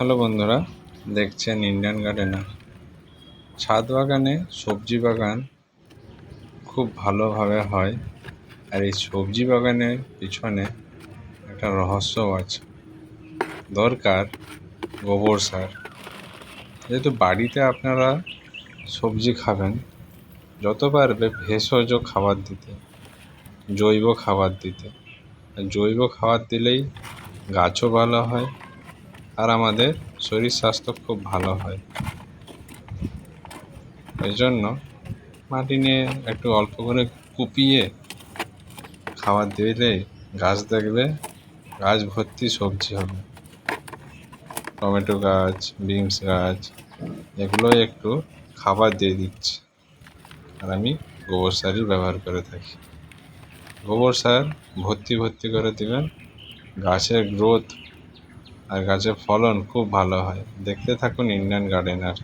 Hello বন্ধুরা, দেখছেন Indian gardener ছাদ বাগানে সবজি বাগান খুব ভালোভাবে হয়, আর এই সবজি বাগানের পিছনে একটা রহস্যও আছে। দরকার গোবর সার। যেহেতু বাড়িতে আপনারা সবজি খাবেন যত পারবে ভেষজ খাবার দিতে, জৈব খাবার দিতে। জৈব খাবার দিলেই গাছও ভালো হয় আর আমাদের শরীর স্বাস্থ্য খুব ভালো হয়। এই জন্য মাটি নিয়ে একটু অল্প করে কুপিয়ে খাবার দিলে, গাছ দেখবে গাছ ভর্তি সবজি হবে। টমেটো গাছ, বিনস গাছ এগুলো একটু খাবার দিয়ে দিচ্ছি। আর আমি গোবর সারই ব্যবহার করে থাকি। গোবর সার ভর্তি ভর্তি করে দেবেন, গাছের গ্রোথ আর গাছের ফলন খুব ভালো হয়। দেখতে থাকুন ইন্ডিয়ান গার্ডেনার।